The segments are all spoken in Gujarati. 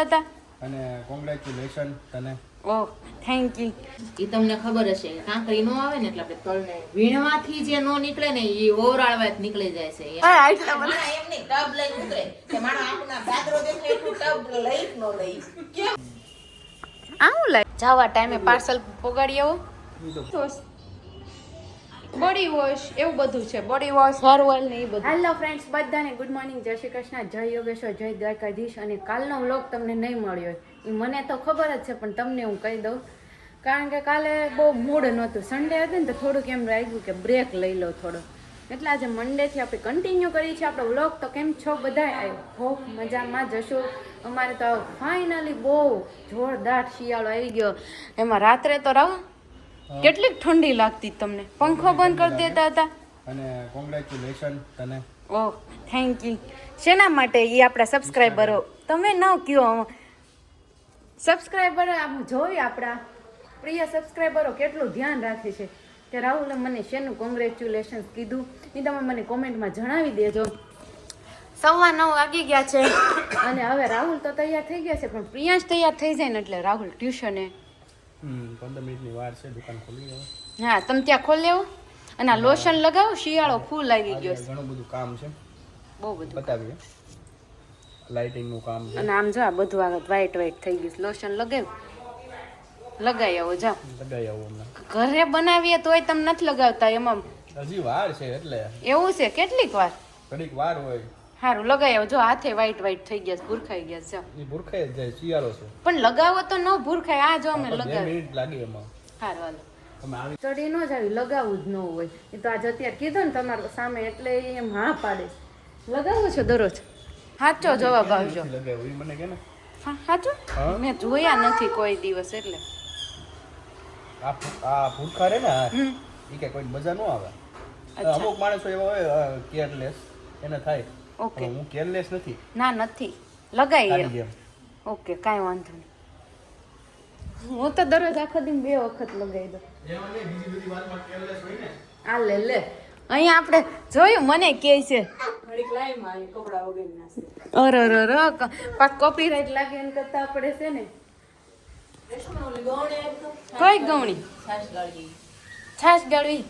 હતા. અને કોંગ્રેચ્યુલેશન તને. ઓહ થેન્ક યુ એ તમને ખબર હશે કાંકરી નો આવે ને એટલે આપણે તલને વીણવાથી જે નો નીકળે ને એ ઓવરાળવા જ નીકળી જાય છે. એમ. હા એટલા બધા. એમ નહીં, ટબ લઈ ઉતરે. કે માણસ આપણા દાદરો દેખાય એટલું ટબ લઈ નો લઈ કેમ? આવું લઈ જાવા ટાઈમે પાર્સલ પોગાડી આવો. બોડી વોશ એવું બધું છે. બોડી વોશ હેર ઓઇલ ને એ બધું. હેલો ફ્રેન્ડ્સ બધાને ગુડ મોર્નિંગ જય શ્રી કૃષ્ણ, જય યોગેશ્વર, જય દ્વારકાધીશ. અને કાલનો વ્લોગ તમને નહીં મળ્યો એ મને તો ખબર જ છે, પણ તમને હું કહી દઉં. કારણ કે કાલે બહુ મૂડ નહોતું. સન્ડે હતું ને તો થોડુંક એમ લાગ્યું કે બ્રેક લઈ લો થોડો એટલે આજે મંડેથી આપણે કન્ટિન્યુ કરીએ છીએ આપણો વ્લોગ તો કેમ છો બધા આઈ હોપ મજામાં જશો અમારે તો ફાઇનલી બહુ જોરદાર શિયાળો આવી ગયો. એમાં રાત્રે તો રહો. કેટલીક ઠંડી લાગતી તમને? પંખો બંધ કરી દેતા હતા? અને કોંગ્રેચ્યુલેશન તને? ઓહ થેન્ક યુ શેના માટે એ આપણા સબસ્ક્રાઈબરો તમે ન કયો સબસ્ક્રાઈબરો આમ જોઈ આપણા? પ્રિય સબસ્ક્રાઈબરો કેટલું ધ્યાન રાખે છે? કે રાહુલે મને શેનું કોંગ્રેચ્યુલેશન કીધું? એ તમે મને કોમેન્ટમાં જણાવી દેજો. સવા નવ વાગી ગયા છે. અને હવે રાહુલ તો તૈયાર થઈ ગયા છે પણ પ્રિયાંશ તૈયાર થઈ જાય ને એટલે રાહુલ ટ્યુશને પંદર મિનિટની વાર છે દુકાન ખોલી હવે હા તમે ત્યાં ખોલી લેવો. અને આ લોશન લગાવો શિયાળો ફૂલ આવી ગયો છે. ઘણું બધું કામ છે. બહુ બધું બતાવીએ. લાઇટિંગનું કામ છે. અને આમ જો આ બધું આગળ વ્હાઈટ વ્હાઈટ થઈ ગયું લોશન લગાવ્યું લગાવી. આવો જા લગાઈ આવો ઘરે બનાવીએ તોય તમે નથી લગાવતા એમાં હજી વાર છે એટલે. એવું છે? કેટલીક વાર? ઘડીક વાર હોય. સારું લગાયો. જો હાથે વ્હાઈટ વ્હાઈટ થઈ ગયા ભૂરખાઈ ગયા છે, એ ભૂરખાઈ જ જાય શિયાળો છે. પણ લગાવો તો ન ભૂરખાય આ જો અમે લગાવી મિનિટ લાગે એમાં. હારું હાલો. ચડી ન જ આવી લગાવવું જ ન હોય. એ તો આજ અત્યારે કીધું ને તમારો સામે એટલે એમ હા પાડે. લગાવો છો દરરોજ? સાચો જવાબ આવજો. એ મને કે ને. હા સાચું મેં જોયા નથી કોઈ દિવસ એટલે. આ આ ભૂરખા રે ને એ કે કોઈ મજા ન આવે. અમુક માણસો એવા હોય કેરલેસ એને થાય. ઓકે. હું કેરલેસ નથી. ના નથી. લગાવી ઓકે કાંઈ વાંધો નહીં. હું તો દરરોજ આખો દિન બે વખત લગાવી દઉં. આ લે લે. અહીંયા આપણે જોયું મને કે છે. અરે અરે અરે કોપી કોપીરાઈટ લાગે એમ કરતા આપણે છે ને. કઈ ગવણી છાશ ગાળવી.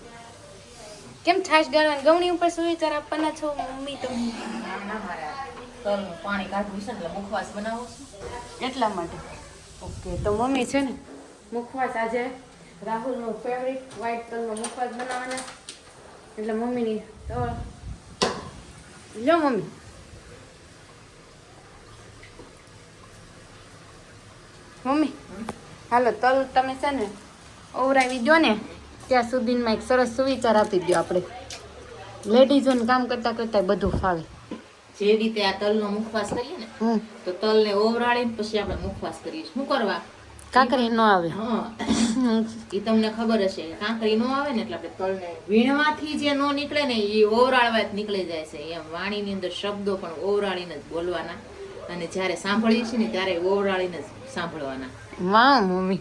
કેમ છાશ ગાળવાની? ગવણી ઉપર સુઈ તાર આપવાના છો મમ્મી તો? તલનું પાણી કાઢવું છે એટલે મુખવાસ બનાવો છે. એટલા માટે? ઓકે તો મમ્મી છે ને? મુખવાસ આજે રાહુલનો ફેવરિટ વ્હાઈટ તલનો મુખવાસ બનાવવાના એટલે મમ્મીની તો લો મમ્મી. મમ્મી હાલો તલ તમે છે ને ઓવરાવી દો ને. ત્યાં સુધીમાં એક સરસ સુવિચાર આપી દો આપણે. લેડીઝોને કામ કરતા કરતા બધું ફાવે. જે રીતે આ તલનો મુખવાસ કરીએ ને તો તલને ઓવરાળીને પછી આપણે મુખવાસ કરીએ શું કરવા? કાંકરી ન આવે. એ તમને ખબર હશે. કાંકરી નો આવે ને એટલે આપણે તલને વીણવાથી જે નો નીકળે ને એ ઓવરાળવા જ નીકળી જાય છે. એમ વાણીની અંદર શબ્દો પણ ઓવરાળીને જ બોલવાના. અને જ્યારે સાંભળીએ છીએ ને ત્યારે ઓવરાળીને જ સાંભળવાના. વાહ મમ્મી.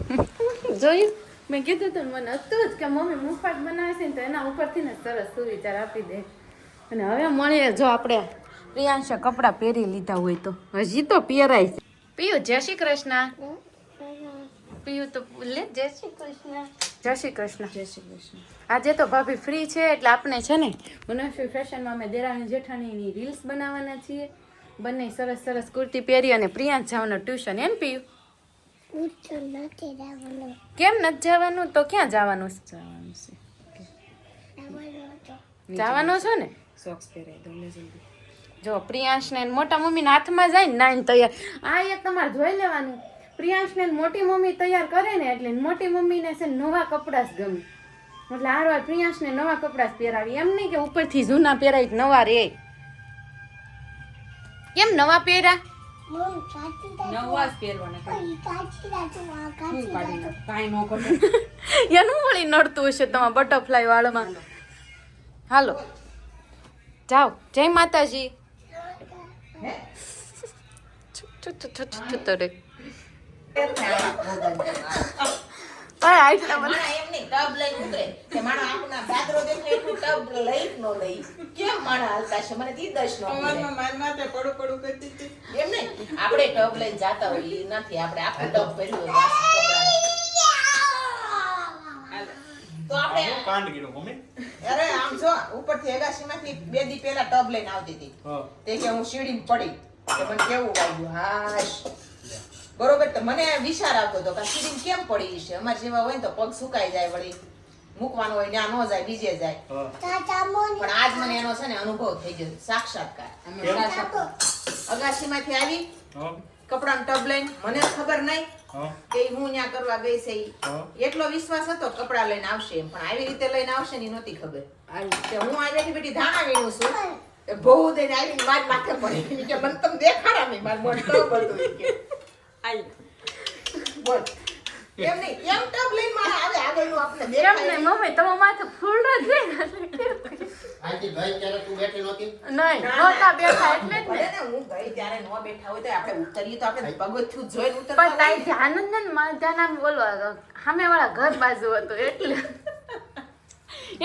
જોયું મેં કીધું તું મને હતું જ કે મમ્મી મુફાટ બનાવે છે ને તો એના ઉપરથી ને સરસ સુવિચાર આપી દે અને હવે મળીએ જો આપણે પ્રિયાંશે કપડાં પહેરી લીધા હોય તો હજી તો પહેરાય છે પિયુ જય શ્રી કૃષ્ણ પિયુ તો લે જય શ્રી કૃષ્ણ જય શ્રી કૃષ્ણ જય શ્રી કૃષ્ણ આજે તો ભાભી ફ્રી છે એટલે આપણે છે ને મનસ્વી ફેશનમાં અમે દેરાણી જેઠાણીની રીલ્સ બનાવવાના છીએ બંને સરસ સરસ કુર્તી પહેરી અને પ્રિયાંશ જવાનું ટ્યુશન એમ પિયુ કેમ નથી જવાનું? તો ક્યાં જવાનું છે? જવાનું છે. જવાનું છો ને? સોક્સ પહેરાય દો જલ્દી. જો પ્રિયાંશ ને મોટા મમ્મી હાથમાં જાય ને નાઈન તૈયાર. આ એક તમારે જોઈ લેવાનું. પ્રિયાંશ ને મોટી મમ્મી તૈયાર કરે ને એટલે મોટી મમ્મીને છે ને નવા કપડાં જ ગમે. એટલે હાર વાર પ્રિયાંશ ને નવા કપડાં જ પહેરાવી. એમ નહીં કે ઉપરથી જૂના પહેરાય નવા રે. કેમ નવા પહેર્યા એનું વળી નડતું હશે તમારા બટરફ્લાય વાળમાં. હાલો. જાઓ. જય માતાજી. છુ, છુ, છુ, છુ, છુ, છુ, તો રે. પણ આટલા બધા એમ નહીં, ટબ લઈને ઉતરે. તે માણસ આંખના દાદરો દેખાય એટલું ટબ લઈ જ લઈ. કેમ માણસ હાલતા છે? મને ઈ દશ ન ખબર. એમ નહીં, આપણે ટબ લઈને જાતા હોય નથી. આપણે આખું ટબ ભર્યું હોય તો આપણે કાંડ ગીરો મમ્મી? અરે આમ જો ઉપરથી એગાસીમાંથી બે દી પહેલા ટબ લઈને આવતી હતી. તે કે હું સીડીમાં પડી. મને કેવું વાગ્યું હાશ. બરોબર તો મને વિચાર આવતો હતો કે આ કેમ પડી છે? અમાર જેવા હોય ને તો પગ સુકાઈ જાય વળી. મૂકવાનું હોય ત્યાં ન જાય બીજે જાય. પણ આજ મને એનો છે ને અનુભવ થઈ ગયો. સાક્ષાત્કાર. અગાસીમાંથી આવી. કપડાનો ટબ લઈને. મને ખબર નહીં કે હું ત્યાં કરવા ગઈ છે એટલો વિશ્વાસ હતો કપડા લઈને આવશે એમ. પણ આવી રીતે લઈને આવશે ને નહોતી ખબર. કે હું આજે બેઠી ધાણા વીણું છું. બહુ દઈને આવીને મારી માથે પડી. કે મને તમે દેખાડા નહીં. મારું મોઢું ટબ હતું ઈ કે. બોલ. એમ નહીં એમ ટબ લઈને મારે આવે આગળનું આપણે દેખાય નહીં નહીં. મમ્મી તમે માથે ફૂલ જ ત્યારે તું બેઠી નહોતી? નહીં નહોતા બેઠા એટલે જ ને. ને હું ગઈ ત્યારે ન બેઠા હોય તો આપણે ઉતરીએ તો આપણે પગથિયું જોઈને ઉતરતા પણ તાઈ. ધ્યાન જ ને મારે ધ્યાન આમ બોલવા સામે વાળા ઘર બાજુ હતું એટલે.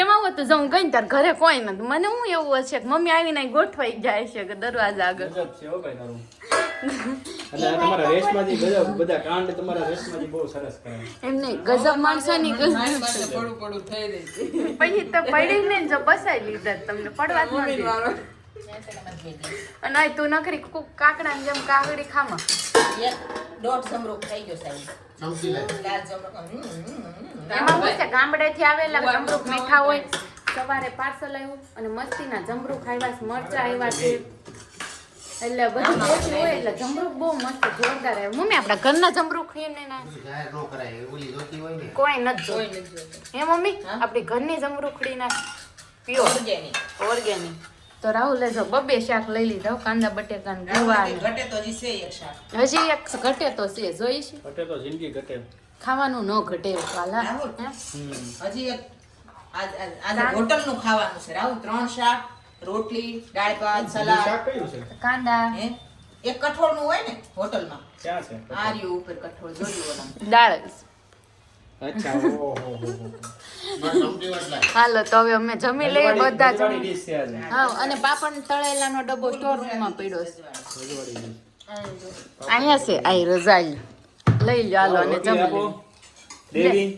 એમાં હું હતું જો હું ગઈ તાર ત્યારે ઘરે કોઈ નથી મને હું એવું હશે કે મમ્મી આવીને ગોઠવાઈ જાય છે કે દરવાજા આગળ. તમારા ગજબ બધા કાંડ તમારા બહુ સરસ કરે. એમ નહીં ગજબ પછી તો પડી ને જો બસાઈ લીધા તમને પડવા જ નથી. અને આ તું નખરી કુ- કાકડાની જેમ કાકડી ખામાં. દોઢ સમરૂપ થઈ ગયો સાહેબ. લે લાલ. એમાં શું છે ગામડેથી આવેલા જમરૂખ મીઠા હોય. સવારે પાર્સલ આવ્યું અને મસ્તીના જમરૂખ આવ્યા મરચા આવ્યા છે. એટલે બધું હોય એટલે જમરૂખ બહુ મસ્ત જોરદાર આવ્યું મમ્મી આપણા ઘરના જમરૂખ ખાઈએ ને ના? જાહેર ન કરાય ઓલી જોતી હોય ને. કોઈ નથી જોતું. હે મમ્મી આપણી ઘરની જમરૂખડી ના પ્યોર. ઓર્ગેનિક તો રાહુલ લેજો બબે શાક લઈ લીધા કાંદા બટેકા ગુવાર ઘટે તો હજી છે એક શાક. હજી એક ઘટે તો છે જોઈ છે? ઘટે તો જિંદગી ઘટે. ખાવાનું ન ઘટે? હમ હજી એક આજ- આજ- આજે હોટલનું ખાવાનું છે. રાહુલ ત્રણ શાક રોટલી દાળ ભાત સલાડ. શાક કયું છે? કાંદા. હે? એક કઠોળનું હોય ને હોટલમાં? ક્યાં છે? આ ઉપર કઠોળ જોયું ઓલામાં. દાળ અચ્છા ઓહો હો હો બસ સમજી એટલે હાલો તો હવે અમે જમી લઈએ બધા જમી હા અને પાપડ તળેલાનો ડબ્બો સ્ટોર રૂમમાં પડ્યો છે. અહીંયા છે આઈ રજાઈ. લઈ લો હાલો અને જમી. દેવી?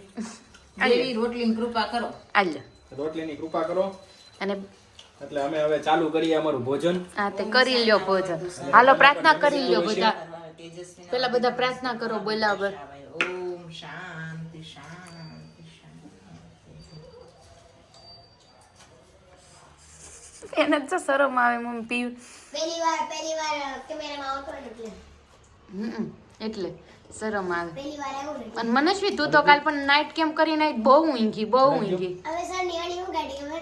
દેવી રોટલીની કૃપા કરો. હાલો રોટલીની કૃપા કરો. અને એટલે અમે હવે ચાલુ કરીએ અમારું ભોજન. હા તે કરી લ્યો ભોજન. હાલો પ્રાર્થના કરી લ્યો બધા. પેલા બધા પ્રાર્થના કરો બોલાવર ઓમ શાંતિ શાંતિ શાંતિ. એને જ શરમ આવે મમ્મી પીવું. પહેલી વાર પહેલી વાર કેમેરામાં આવતો એટલે. હમ, એટલે શરમ આવે. પહેલી વાર આવ્યું અને મનસ્વી તું તો કાલ પણ નાઇટ કેમ કરી નાઈટ બહુ ઊંઘી બહુ ઊંઘી. હવે સર નિયાણી હું ગાડી હવે.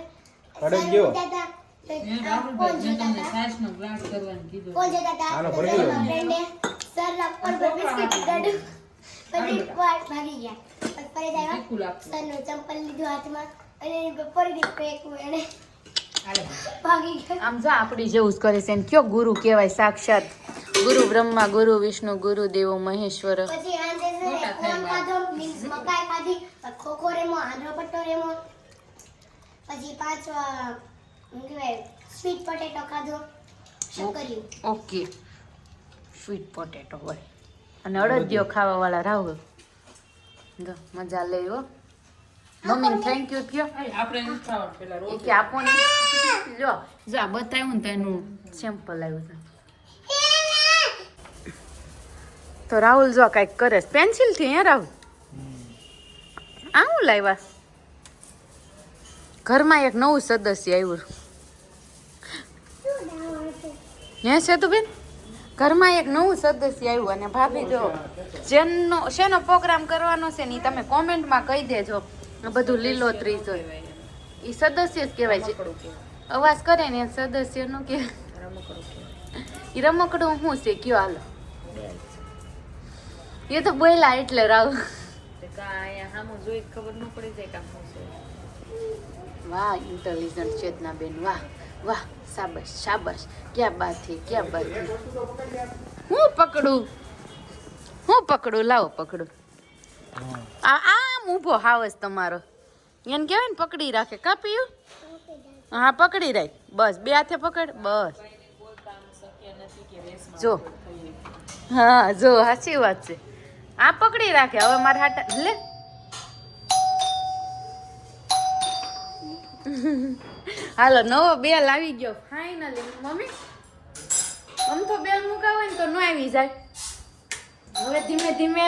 આમ જો આપણી જેવું જ કરે છે. કયો ગુરુ કહેવાય? સાક્ષાત ગુરુ બ્રહ્મા ગુરુ વિષ્ણુ ગુરુ દેવો મહેશ્વર. પછી પછી પાંચ શું કહેવાય સ્વીટ પોટેટો ખાધો. શક્કરિયું ઓકે. સ્વીટ પોટેટો હોય અને અડદિયો ખાવા વાળા રાહુલ. જો મજા લે હો. મમ્મી થેન્ક યુ કયો રોજ. કે આપો ને લ્યો. જો આ બતાવ્યું ને તો એનું સેમ્પલ આવ્યું છે. તો રાહુલ જો કાંઈક કરે પેન્સિલથી હે રાહુલ? આ હું લાવ્યા? ઘરમાં એક નવું સદસ્ય આવ્યું. હે સેતુબેન? ઘરમાં એક નવું સદસ્ય આવ્યું અને ભાભી જો જેનો શેનો પ્રોગ્રામ કરવાનો છે ને તમે કોમેન્ટમાં કહી દેજો. બધું લીલોતરી છે. એ સદસ્ય જ કહેવાય છે. અવાજ કરે ને એ સદસ્યનું કે એ રમકડું શું છે? કયો હાલો. એ તો બોલા એટલે રાવ. વાહ ઇન્ટેલિજન્ટ ચેતના બેન વાહ વાહ શાબાશ શાબાશ ક્યાં બાત હે ક્યાં બાત હે? હું પકડું? હું પકડું? લાવો પકડું. આ આ ઊભો હાવસ તમારો. એને કહેવાય ને પકડી રાખે. કાપ્યું હા પકડી રાખ. બસ બે હાથે પકડ. બસ. જો. હા જો સાચી વાત છે. આ પકડી રાખે. હવે મારા હાટા લે. હાલો નવો બેલ આવી ગયો ફાઇનલી મમ્મી આમ તો બેલ મુકાવે ને તો ન આવી જાય. હવે ધીમે ધીમે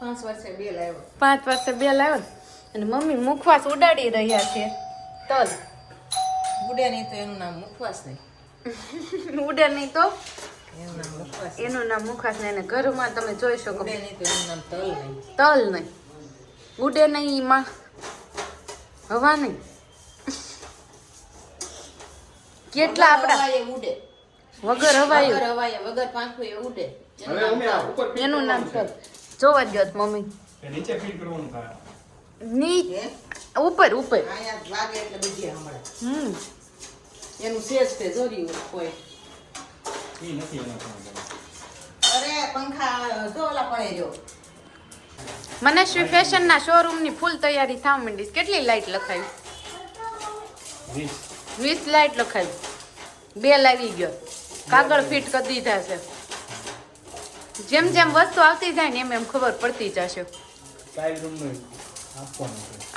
પાંચ વર્ષે બેલ આવ્યો. પાંચ વર્ષે બેલ આવ્યો અને મમ્મી મુખવાસ ઉડાડી રહ્યા છે. તલ. ઉડે નહીં તો એનું નામ મુખવાસ નહીં. ઉડે નહીં તો? એનું નામ મુખવાસ એનું નામ મુખવાસ ને ઘરમાં તમે જોઈ શકો. ઉડે નહીં તો એનું નામ તલ નહીં. તલ નહીં. ઉડે નહીં એમાં હવા નહીં. કેટલા આપણા? હવાએ ઉડે. વગર હવાય? વગર હવાય વગર પાંખું એ ઉડે. એનું નામ તલ જોવા ગયો મમ્મી. નીચે ફીલ કરવાનું થાય. ની ઉપર ઉપર. અહીંયા લાગે એટલે બીજી હમણાં હમ. એનું સેજ તે જોરી કોઈ. ઈ નથી એના અરે પંખા તો ઓલા પડે જો મનસ્વી ફેશનના શોરૂમની ફૂલ તૈયારી થવા માંડી કેટલી લાઈટ લખાવી વીસ. લાઇટ લખાય બે લાવી ગયો. કાગળ ફિટ કરી દીધા છે. જેમ જેમ વસ્તુ આવતી જાય ને એમ એમ ખબર પડતી જશે.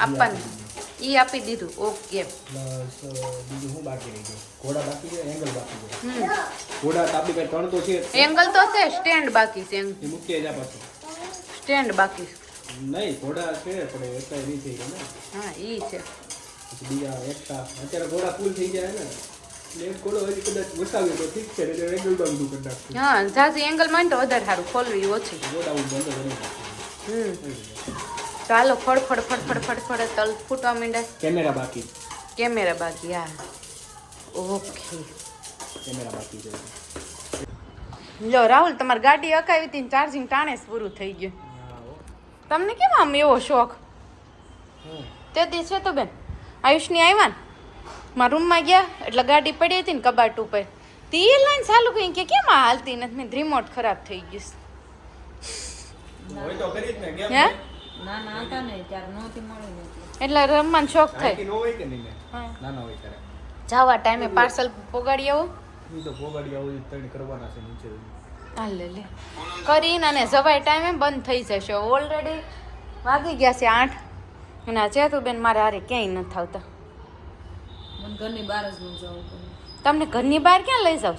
આપવાનું. ઈ આપી દીધું. ઓકે. બીજું શું બાકી રહી ગયું? ઘોડા બાકી છે એંગલ બાકી છે? ઘોડા તો કઈ ત્રણ તો છે એંગલ તો છે સ્ટેન્ડ બાકી છે એ મૂકીએ જા પાછું. સ્ટેન્ડ બાકી. નહીં ઘોડા છે પણ એ કઈ ને. હા ઈ છે. બીજા એકતા અત્યારે ઘોડા ફૂલ થઈ જાય ને. હા ઝાઝી એંગલમાં તો વધારે સારું ખોલવી ઓછી. હમ. ચાલો ફડ ફડ ફડ તલ ફૂટવા માંડે. કેમેરા બાકી. કેમેરા બાકી હા. ઓકે. કેમેરા બાકી છે. લો રાહુલ તમારી ગાડી અકાવી હતી ચાર્જિંગ ટાણે જ પૂરું થઈ ગયું. તમને કેમ આમ એવો શોખ? તે છે તો બેન. આયુષની આવ્યા ને મારા રૂમમાં ગયા એટલે ગાડી પડી હતી ને કબાટ ઉપર. તે એ લાઈન ચાલુ કરી કે કેમ આ હાલતી નથી? મેં રિમોટ ખરાબ થઈ ગયું હોય તો કરી જ ને કેમ? હે? એટલે. રમવાનો શોખ થાય. નો હોય કે નહીં ને હા. નાના હોય ત્યારે. જવા ટાઈમે પાર્સલ પોગાડી આવો? ઈ તો પોગાડી આવું ત્રણ કરવાના છે નીચે. હાલ લે. લે કરીને અને જવાય ટાઈમે બંધ થઈ જશે. ઓલરેડી વાગી ગયા છે આઠ. અને આ ચેતુબેન મારે હારે ક્યાંય નથી આવતા. મને ઘરની બહાર જ ન જવું પડે. તમને ઘરની બહાર ક્યાં લઈ જાવ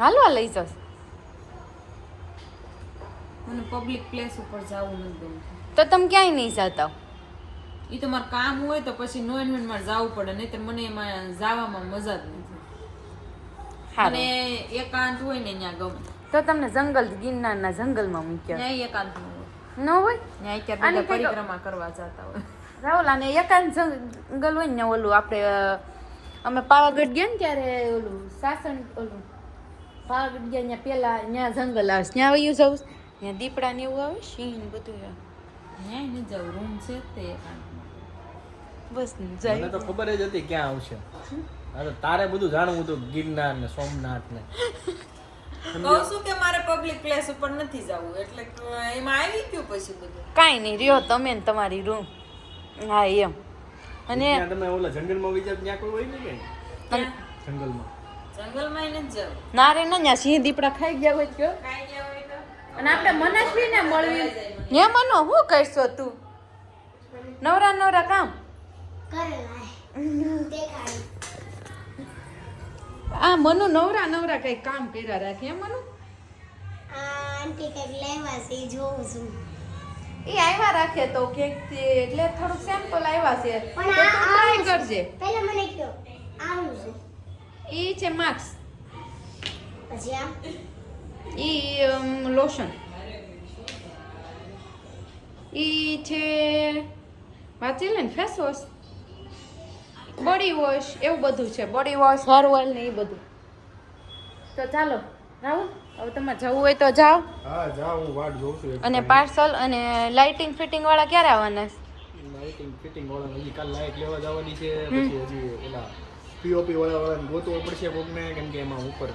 હાલો લઈ જાવ મને પબ્લિક પ્લેસ ઉપર જવું નથી ગમતું. તો તમે ક્યાંય નહીં જતા એ તો મારું કામ હોય તો પછી નો મારે જવું પડે નહીં તો મને એમાં જવામાં મજા જ નથી. અને એકાંત હોય ને ત્યાં ગમે. તો તમને જંગલ ગિરનારના જંગલમાં મૂક્યા. એકાંત હોય. ન હોય? ત્યાં અત્યારે બધા પરિક્રમા કરવા જતા હોય. રાહુલ અને એકાંત જંગલ હોય ને ઓલું આપણે અમે પાવાગઢ ગયા ને ત્યારે ઓલું સાસણ ઓલું પાવાગઢ ગયા ત્યાં પેલા ત્યાં જંગલ આવે ત્યાં વયું જવું ત્યાં દીપડા ને એવું આવે સિંહ ને બધું. ત્યાં જવું રૂમ છે તે બસ જાય. તો ખબર જ હતી ક્યાં આવશે. તારે બધું જાણવું હતું ગિરનાર ને સોમનાથ ને. કહું છું કે મારે પબ્લિક પ્લેસ ઉપર નથી જવું એટલે એમાં આવી ગયું પછી બધું. કાંઈ નહીં રહ્યો તમે ને તમારી રૂમ હા એમ. અને તમે ઓલા જંગલમાં વિચાર ત્યાં કોઈ હોય ને કે? જંગલમાં. જંગલમાં નથી જવું. ના રે ના ત્યાં સિંહ દીપડા ખાઈ ગયા હોય કયો કાંઈ ગયા હોય તો? અને આપણે મનસ્વી ને મળવી. હે મનો શું કરશો તું? નવરા નવરા કામ? કરે દેખાય આ મનુ નવરા નવરા કઈ કામ કર્યા રાખે એમ મનુ? આંટી કંઈક લેવા છે જોઉં છું. એ આવ્યા રાખે તો કેક એટલે થોડું સેમ્પલ આવ્યા છે. પણ આ ટ્રાય કરજે. પહેલા મને કયો આવું છે. ઈ છે માક્સ. પછી આ? ઈ લોશન ઈ છે વાંચી લે ને ફેસ વોશ બોડી વોશ એવું બધું છે. બોડી વોશ હેર ઓઇલ ને એ બધું. તો ચાલો રાહુલ હવે તમારે જવું હોય તો જાઓ. હા જાઓ હું વાટ જોઉં છું અને પાર્સલ અને લાઇટિંગ ફિટિંગ વાળા ક્યારે આવવાના છે? લાઇટિંગ ફિટિંગ વાળા હજી કાલ લાઇટ લેવા જવાની છે પછી હજી ઓલા પીઓપી વાળા વાળાને ગોતવો પડશે કોકને કેમ કે એમાં ઉપર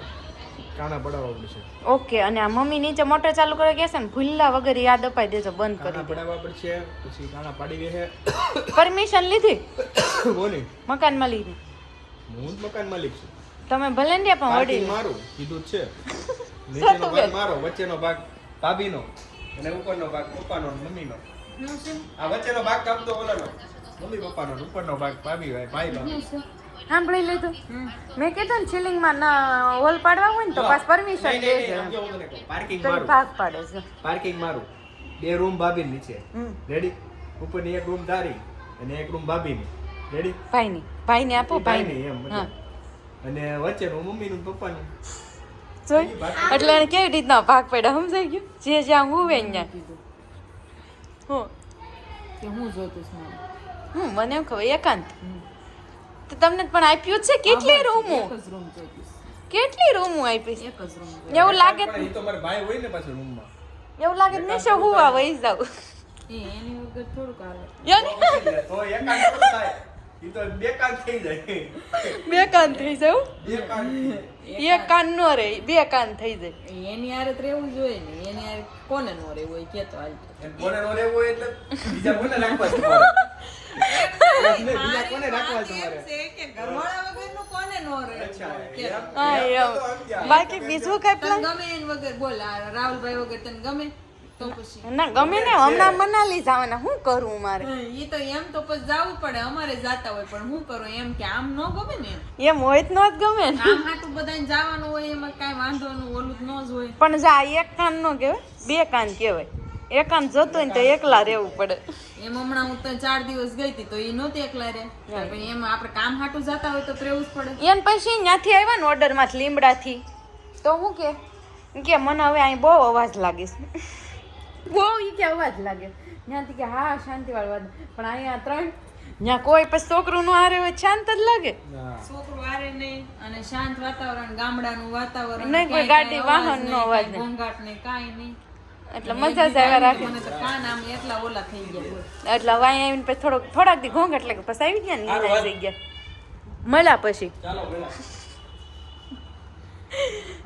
કાણા પડાવવા પડશે ઓકે અને આ મમ્મી નીચે મોટર ચાલુ કરે કે છે ને ભૂલ્લા વગર યાદ અપાઈ દેજો બંધ કરી દે. પડાવવા પડશે પછી કાણા પાડી દે પરમિશન લીધી? મકાન મકાનમાં લીધી. હું જ મકાન માલિક છું. તમે ભલે ને પણ વડી મારું કીધું છે. નીચેનો ભાગ મારો વચ્ચેનો ભાગ ભાભીનો અને ઉપરનો ભાગ પપ્પાનો મમ્મીનો. આ વચ્ચેનો ભાગ કામ તો ઓલાનો મમ્મી પપ્પાનો ઉપરનો ભાગ ભાભી ભાઈ ભાઈનો સાંભળી લીધું. મેં કીધું ને ચિલિંગમાં ના હોલ પાડવા હોય ને તો પાસ પરમિશન તને કહું. પાર્કિંગ મારું. ભાગ પાડે છે. પાર્કિંગ મારું. બે રૂમ ભાભી નીચે. રેડી ઉપરની એક રૂમ તારી અને એક રૂમ ભાભીની. રેડી ભાઈની. ભાઈને આપો ભાઈ ની એમ અને વચ્ચે નું મમ્મી નું પપ્પા નું જોઈ એટલે એને કેવી રીતના ભાગ પડ્યા સમજાઈ ગયું? જે જ્યાં ત્યાં. હું. કે હું જોતું છું હું મને એમ ખબર એકાંત. તો તમને પણ આપ્યું છે? કેટલી રૂમો? રૂમ કેટલી રૂમો આપી છે એક જ રૂમ એવું લાગે તો મારા ભાઈ હોય ને પાછો રૂમમાં. એવું લાગે ને શું હુવા વહી જાવ એની વગર થોડુંક હાલે. તો એકાંત થાય. ઈ તો બેકાંત થઈ જાય. બે કાન થઈ જાવ બેકાંત એક કાન નો રહે બે કાન થઈ જાય. એની હારે તો રહેવું જોઈએ ને. એની હારે કોને નો રહેવું હોય કે તો હાલ. કોને નો રહેવું હોય એટલે બીજા કોને રાખવા બાકી બીજું કઈ પ્લાન ગમે એની વગર બોલ રાહુલભાઈ વગર તને ગમે? ના ગમે ને હમણાં મનાલી જવાના શું કરું મારે? એ તો એમ તો પછી જવું પડે અમારે જાતા હોય પણ હું કરું એમ કે આમ ન ગમે ને એમ હોય તો નો જ ગમે ને. આમ હાટું બધાને જવાનું હોય એમાં કાંઈ વાંધો નું ઓલું જ ન જ હોય. પણ જા એક કાન નો કહેવાય બે કાન કહેવાય. એક જતો જોતું હોય ને તો એકલા રહેવું પડે. એમ હમણાં હું તો ચાર દિવસ ગઈ હતી તો એ નહોતી એકલા રે પણ એમ આપણે કામ હાટું જતા હોય તો રહેવું જ પડે. એમ પછી ત્યાંથી આવ્યા ને ઓર્ડરમાંથી લીમડાથી. તો હું કે કે મને હવે અહીં બહુ અવાજ લાગે બહુ ઈ કે અવાજ લાગે. ત્યાંથી કે હા શાંતિ વાત. પણ અહીંયા ત્રણ ત્યાં કોઈ પછી છોકરું નું હારે હોય શાંત જ લાગે. છોકરું હારે નહીં અને શાંત વાતાવરણ ગામડાનું વાતાવરણ નહીં, કોઈ ગાડી, વાહન અવાજ અવાજ નહીં. ઘોંઘાટ નહીં કાંઈ નહીં. એટલે મજા જ આવ્યા રાખે. મને તો કાન આમ એટલા ઓલા થઈ ગયા. બોલ. એટલે વાય આવીને પછી થોડોક થોડાક દી ઘોંઘ એટલે પછી આવી ગયા ને ઈ થઈ ગયા. મળ્યા પછી.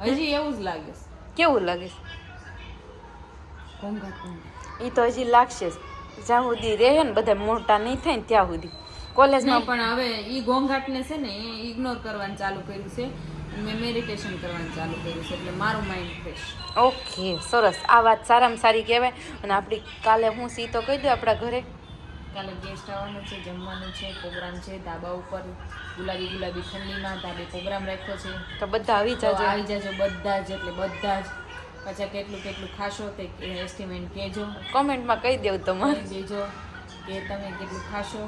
હજી એવું જ લાગે કેવું લાગે. એ તો હજી લાગશે. જ. જ્યાં સુધી રહે ને બધા મોટા નહીં થાય ને ત્યાં સુધી. કોલેજમાં પણ હવે ઈ ઘોંઘાટને છે ને એ ઇગ્નોર કરવાનું ચાલુ કર્યું છે. મેં મેડિટેશન કરવાનું ચાલુ કર્યું છે એટલે મારું માઇન્ડ ફ્રેશ ઓકે સરસ. આ વાત સારામાં સારી કહેવાય. અને આપણી કાલે હું સી તો કહી દઉં આપણા ઘરે? કાલે ગેસ્ટ આવવાનું છે જમવાનું છે પ્રોગ્રામ છે ધાબા ઉપર. ગુલાબી ગુલાબી ઠંડીમાં ધાબે પ્રોગ્રામ રાખ્યો છે. તો બધા આવી જાજો. આવી જાજો બધા જ એટલે બધા જ. પછી કેટલું કેટલું ખાશો તે એસ્ટિમેટ કહેજો. કોમેન્ટમાં કહી દેવું તમારે. દેજો કે તમે કેટલું ખાશો.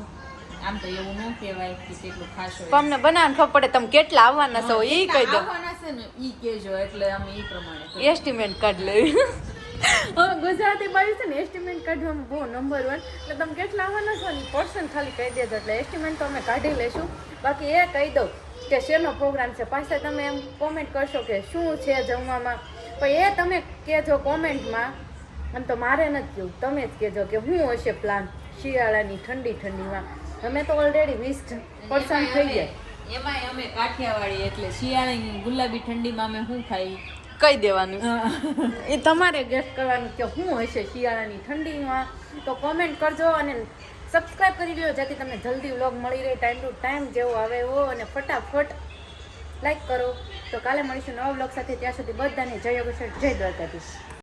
આમ તો એવું ન કહેવાય કે કેટલું ખાસ હોય. તમને બનાવવાનું ખબર પડે તમે કેટલા આવવાના છો એ કહી દો. આવવાના છે ને ઈ કહેજો એટલે અમે ઈ પ્રમાણે એસ્ટિમેટ કાઢ લેવી ગુજરાતી બાજુ છે ને એસ્ટિમેટ કાઢવામાં બહુ નંબર વન એટલે તમે કેટલા આવવાના છો ને પર્સન ખાલી કહી દેજો એટલે એસ્ટિમેટ તો અમે કાઢી લઈશું. બાકી એ કહી દઉં કે શેનો પ્રોગ્રામ છે પાછા તમે એમ કોમેન્ટ કરશો કે શું છે જમવામાં. પણ એ તમે કહેજો કોમેન્ટમાં અને તો મારે નથી કેવું તમે જ કહેજો કે શું હશે પ્લાન શિયાળાની ઠંડી ઠંડીમાં અમે તો ઓલરેડી વીસ પર્સન્ટ થઈ ગયા. એમાંય અમે કાઠિયાવાડી એટલે શિયાળાની ગુલાબી ઠંડીમાં અમે શું ખાઈ? કહી દેવાનું? એ તમારે ગેસ્ટ કરવાનું કે શું હશે શિયાળાની ઠંડીમાં? તો કોમેન્ટ કરજો અને સબસ્ક્રાઇબ કરી લો જેથી તમને જલ્દી વ્લોગ મળી રહે ટાઈમ ટુ ટાઈમ જેવો આવે એવો અને ફટાફટ લાઈક કરો. તો કાલે મળીશું નવા વ્લોગ સાથે ત્યાં સુધી બધાને જય યોગેશ્વર જય દ્વારકાધીશ.